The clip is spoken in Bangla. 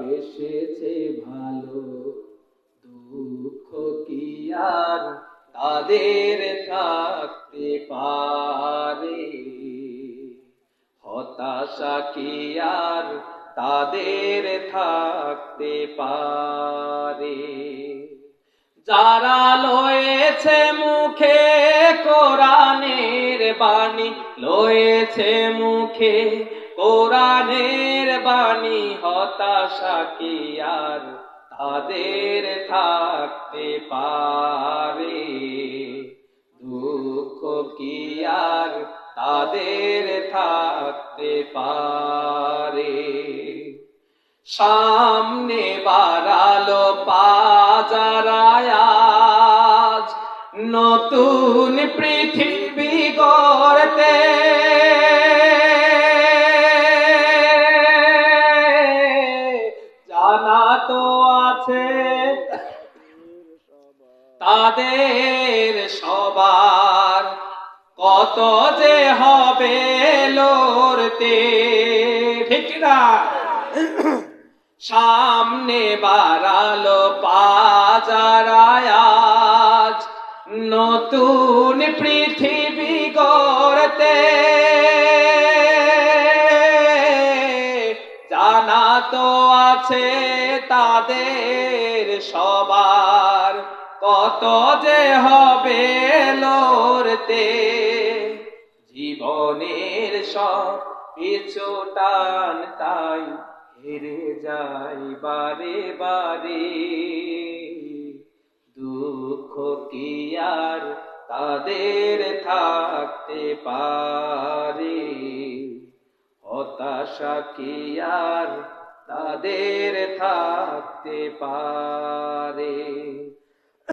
বেসেছে ভালো। দুঃখ কি আর তাদের থাকতে পারে? হতাশা কি আর তাদের থাকতে পারে? যারা লয়েছে মুখে কোরআনের বাণী, লয়েছে মুখে কোরআনের বাণী হতাশা কি আর তাদের থাকতে পারে? দুঃখ কি আর তাদের থাকতে পারে? সামনে বাড়ালো পাজারায়াজ নতুন পৃথিবী গড়তে তাদের সবার। কত যে হবে লড়তে ঠিক না? সামনে বাড়ালো পাজারায়াজ নতুন পৃথিবী গড়তে। জানা তো আছে তাদের সবার। কত যে হবে লড়তে, জীবনের সব পিছু টান তাই হেরে যাই বারে বারে। দুঃখ কি আর তাদের থাকতে পারে? হতাশা কি আর তাদের থাকতে পারে?